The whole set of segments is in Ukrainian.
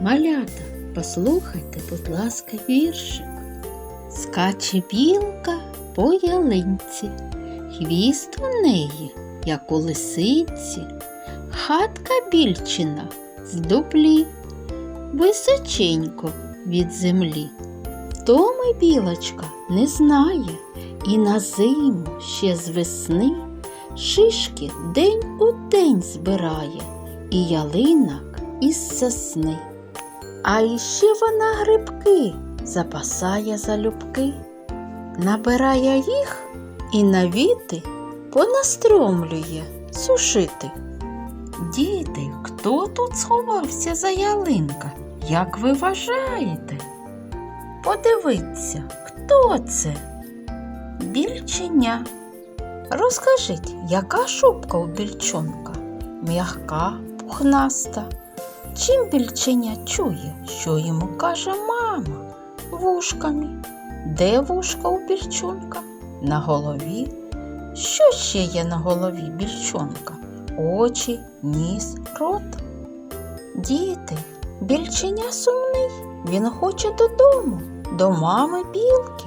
Малята, послухайте, будь ласка, віршик. Скаче білка по ялинці, хвіст у неї, як у лисиці, хатка більчина з дуплі, височенько від землі. Втоми білочка не знає, і на зиму ще з весни шишки день у день збирає, і ялинок із сосни. А іще вона грибки запасає залюбки, набирає їх і навіти понастромлює сушити. Діти, хто тут сховався за ялинка? Як ви вважаєте? Подивіться, хто це? Більченя. Розкажіть, яка шубка у більчонка? М'яка, пухнаста. Чим більченя чує, що йому каже мама? Вушками. Де вушка у більчонка? На голові. Що ще є на голові більчонка? Очі, ніс, рот. Діти, більченя сумний. Він хоче додому, до мами білки,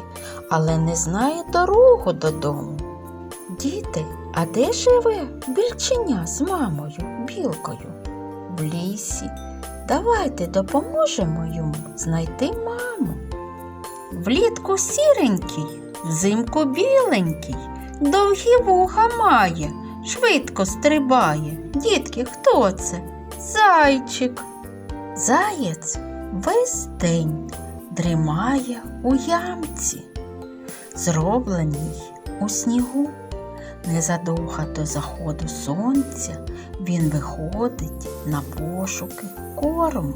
але не знає дорогу додому. Діти, а де живе більченя з мамою білкою? Лісі. Давайте допоможемо йому знайти маму. Влітку сіренький, взимку біленький, довгі вуха має, швидко стрибає. Дітки, хто це? Зайчик. Заєць весь день дрімає у ямці, зробленій у снігу. Незадовго до заходу сонця він виходить на пошуки корму,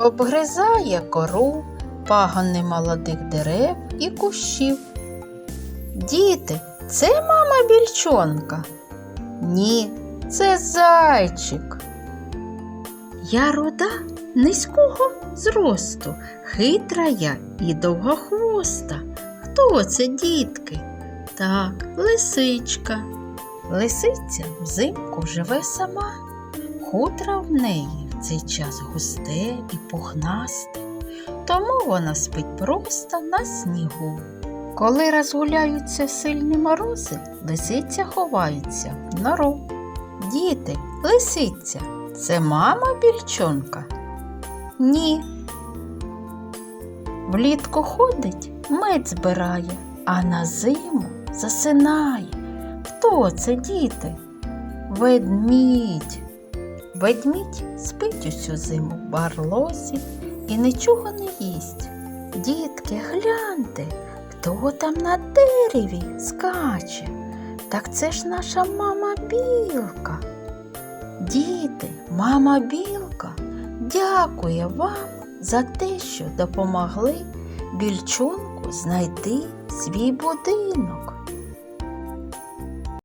обгризає кору, пагони молодих дерев і кущів. Діти, це мама більчонка? Ні, це зайчик. Я руда низького зросту, хитра я і довгохвоста. Хто це, дітки? Так, лисичка. Лисиця взимку живе сама. Хутра в неї в цей час густе і пухнасте, тому вона спить просто на снігу. Коли розгуляються сильні морози, лисиця ховається в нору. Діти, лисиця, це мама більчонка? Ні. Влітку ходить, мед збирає, а на зиму засинає. Хто це, діти? Ведмідь. Ведмідь спить усю зиму в барлозі і нічого не їсть. Дітки, гляньте, хто там на дереві скаче. Так це ж наша мама білка. Діти, мама білка дякує вам за те, що допомогли більчонку знайти свій будинок.